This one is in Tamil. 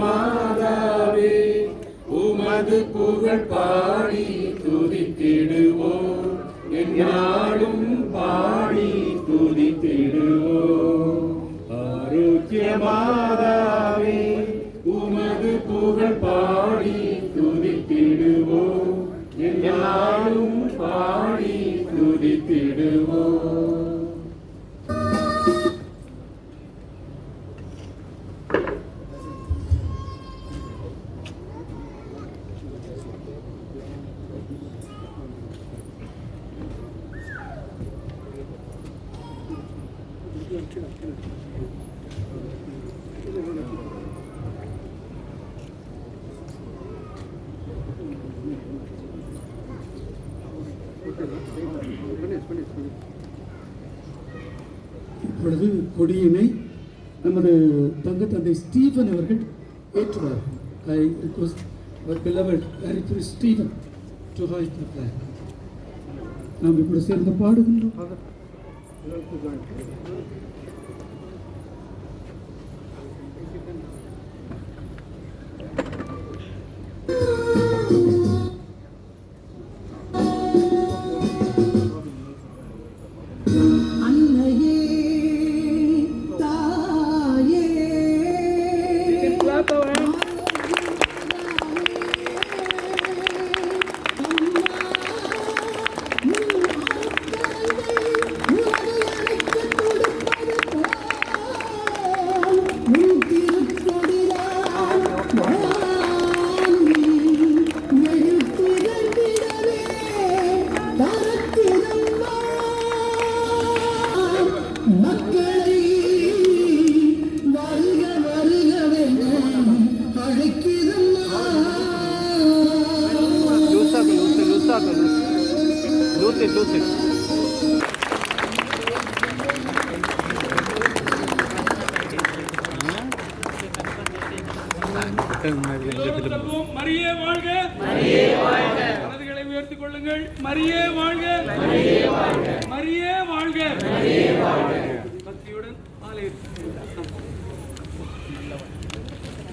மாதாவே உமது புகழ் பாடி துதித்திடுவோம். என்னாலும் பாடி துதித்திடுவோம். ஆரோக்கிய மாதா இப்பொழுது கொடியினை நமது தங்க தந்தை ஸ்டீஃபன் அவர்கள் ஏற்றுவார். ஐ ரிக்வஸ்ட் அவர் ஸ்டீஃபன் டு நாம் இப்படி சேர்ந்து பாடுகின்றோம். டூ மரியே வாழ்க. மரியே வாழ்க மனதுகளை உயர்த்தி கொள்ளுங்கள் மரியே வாழ்க மரியே வாழ்க மரியே வாழ்க. மரியே வாழ்க. பக்தியுடன் ஆலயத்தில்.